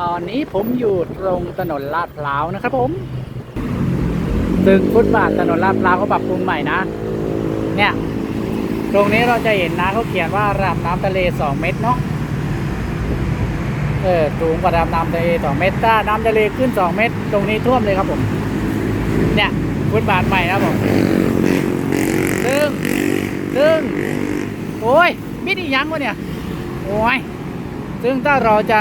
ตอนนี้ผมอยู่ตรงถนนลาดพร้าวนะครับผมซึ่งฟุตบาทถนนลาดพร้าวเขาปรับปรุงใหม่นะ เนี่ย ตรงนี้เราจะเห็นนะเขาเขียนว่าระดับน้ำทะเล2เมตรเนาะเออสูงกว่าระดับน้ำทะเล2เมตรถ้าน้ำทะเลขึ้น2เมตร ตรงนี้ท่วมเลยครับผม เนี่ยฟุตบาทใหม่นะผมซึ่งซึ่งโอ้ยมิดอีกยังวะเนี่ยโอ้ยซึ่งถ้าเราจะ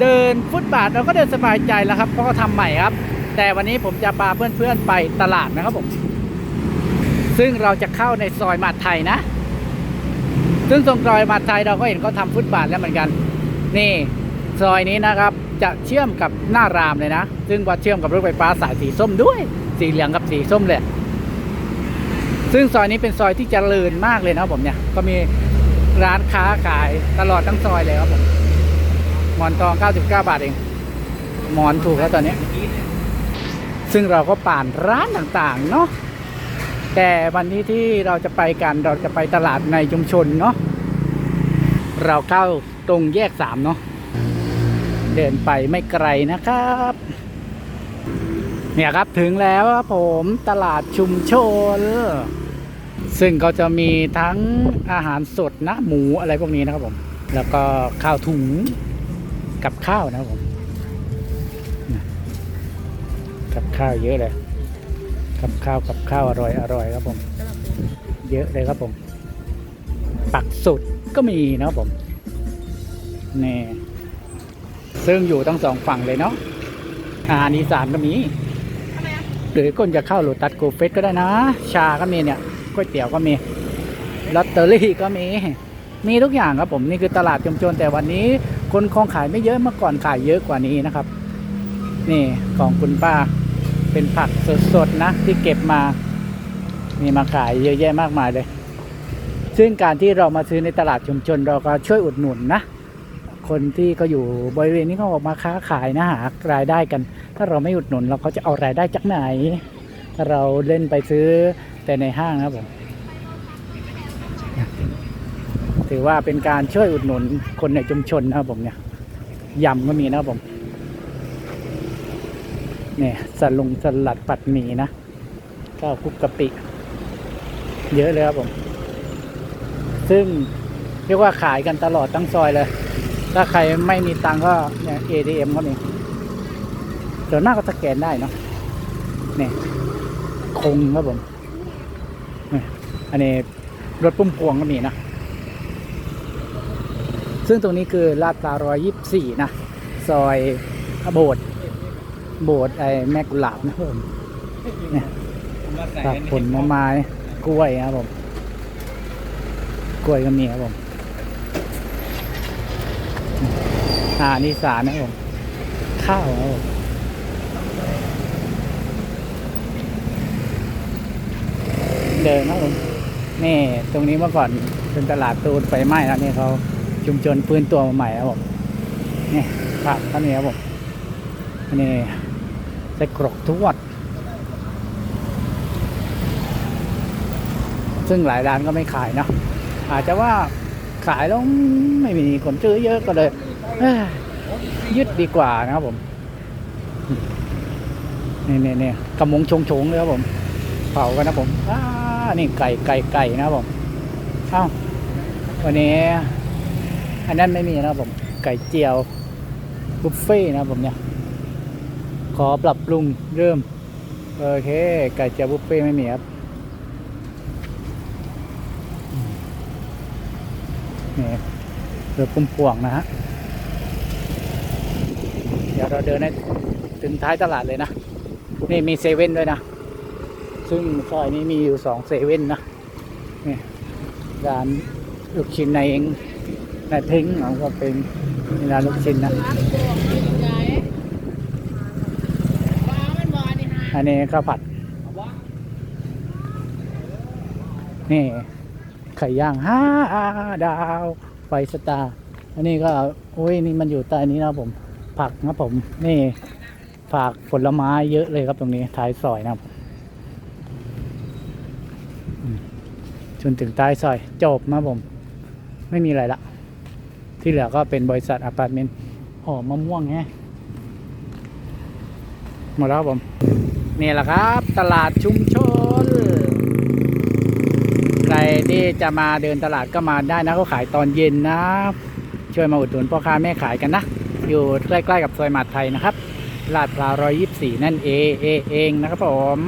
เดินฟุตบาทเราก็เดินสบายใจแล้วครับ เพราะเขาทำใหม่ครับ แต่วันนี้ผมจะพาเพื่อนๆไปตลาดนะครับผม ซึ่งเราจะเข้าในซอยมาดไทยนะ ซึ่งตรงซอยมาดไทยเราก็เห็นเขาทำฟุตบาทแล้วเหมือนกัน นี่ซอยนี้นะครับ จะเชื่อมกับหน้ารามเลยนะ ซึ่งว่าเชื่อมกับรถไฟฟ้าสายสีส้มด้วย สีเหลืองกับสีส้มเลย ซึ่งซอยนี้เป็นซอยที่เจริญมากเลยนะครับผมเนี่ย ก็มีร้านค้าขายตลอดทั้งซอยเลยครับผม หมอนทอง 99 บาทเอง หมอนถูกแล้วตอนนี้ ซึ่งเราก็ป่านร้านต่างๆ เนาะแต่วันนี้ที่เราจะไปกันเราจะไปตลาดในชุมชนเนาะเราเข้าตรงแยกสามเนาะเดินไปไม่ไกลนะครับ เนี่ยครับถึงแล้วครับผมตลาดชุมชน ซึ่งก็จะมีทั้งอาหารสดนะหมูอะไรพวกนี้นะครับผม แล้วก็ข้าวถุง กับข้าวนะผมกับข้าวเยอะเลยกับข้าวกับข้าวอร่อยอร่อยครับผม เยอะเลยครับผม ปักสุดก็มีนะผมนี่ซึ่งอยู่ทั้งสองฝั่งเลยเนาะอาหารอีสานก็มีหรือคนจะเข้าโลตัสโกเฟสก็ได้นะ ชาก็มีเนี่ยก๋วยเตี๋ยวก็มีลอตเตอรี่ก็มี มีทุกอย่างครับผม นี่คือตลาดชุมชนแต่วันนี้ คนคงขายไม่เยอะเมื่อก่อนขายเยอะกว่านี้นะครับ นี่ของคุณป้าเป็นผักสดๆนะที่เก็บมา มีมาขายเยอะแยะมากมายเลย ซึ่งการที่เรามาซื้อในตลาดชุมชนเราก็ช่วยอุดหนุนนะ คนที่เขาอยู่บริเวณนี้เขาออกมาค้าขายนะหารายได้กัน ถ้าเราไม่อุดหนุนเราก็จะเอารายได้จากไหน ถ้าเราเล่นไปซื้อแต่ในห้างนะผม ถือว่าเป็นการช่วยอุดหนุนคนในชุมชนนะครับผมเนี่ยยำก็มีนะครับผมเนี่ยสลุงสลัดปัดหมี่นะข้าวคุกกะปิ เยอะเลยครับผม ซึ่งเรียกว่าขายกันตลอดทั้งซอยเลย ถ้าใครไม่มีตังก็เนี่ย ATM ก็มีส่วนมากก็สแกนได้เนาะเนี่ยคงครับผมเนี่ยอันนี้รถปุ่มพวงก็มีนะ ซึ่งตรงนี้คือลาดพร้าวร้อยยี่สี่นะ ซอยโบสถ์โบสถ์ไอ้แม่กุหลาบนะผมเนี่ยผักผลไม้กล้วยครับผม กล้วยก็มีครับผมอาหารอีสานนะผม ข้าวครับผมเดินนะผมนี่ตรงนี้เมื่อก่อนเป็นตลาดตูนไฟไหม้แล้วนี่เขา ชุมชนฟื้นตัวใหม่ครับผมนี่ผักท่านนี้ครับผมนนี้ไส้กรอกทวดซึ่งหลายร้านก็ไม่ขายเนาะอาจจะว่าขายแล้วไม่มีคนซื้อเยอะก็เลยยึดดีกว่านะครับผมนี่นี่นี่กระมงชงชงๆเลยครับผม เผากันนะผมอ้านี่ไก่ไก่ไก่นะครับผมเอ้าวันนี้ อันนั้นไม่มีนะครับผม ไก่เจียวบุฟเฟ่ต์นะครับผมเนี่ย ขอปรับปรุงเริ่ม โอเค ไก่เจียวบุฟเฟ่ต์ไม่มีครับนี่เรือปุ่มพวงนะฮะ เดี๋ยวเราเดินให้ถึงท้ายตลาดเลยนะ นี่มีเซเว่นด้วยนะ ซึ่งซอยนี้มีอยู่สองเซเว่นนะ นี่ร้านลูกชิ้นในเอง ในทิ้งเราก็เป็นร้านลูกชิ้นนะ อันนี้ข้าวผัด นี่ไข่ย่างห้าดาวไฟสตาร์อันนี้ก็โอ้ยนี่มันอยู่ใต้นี้นะผม ผักนะผม นี่ผักผลไม้เยอะเลยครับตรงนี้ท้ายซอยนะครับอืมจนถึงใต้ซอยจบนะผม ไม่มีอะไรละ ที่เหลือก็เป็นบริษัทอพาร์ตเมนต์หอมมะม่วงแฮะหมดแล้วผมนี่แหละครับ ตลาดชุมชน ใครที่จะมาเดินตลาดก็มาได้นะเขาขายตอนเย็นนะ ช่วยมาอุดหนุนพ่อค้าแม่ขายกันนะ อยู่ใกล้ๆกับซอยหมาดไทยนะครับลาดพร้าวร้อยยี่สิบสี่นั่นเอเอเองนะครับผม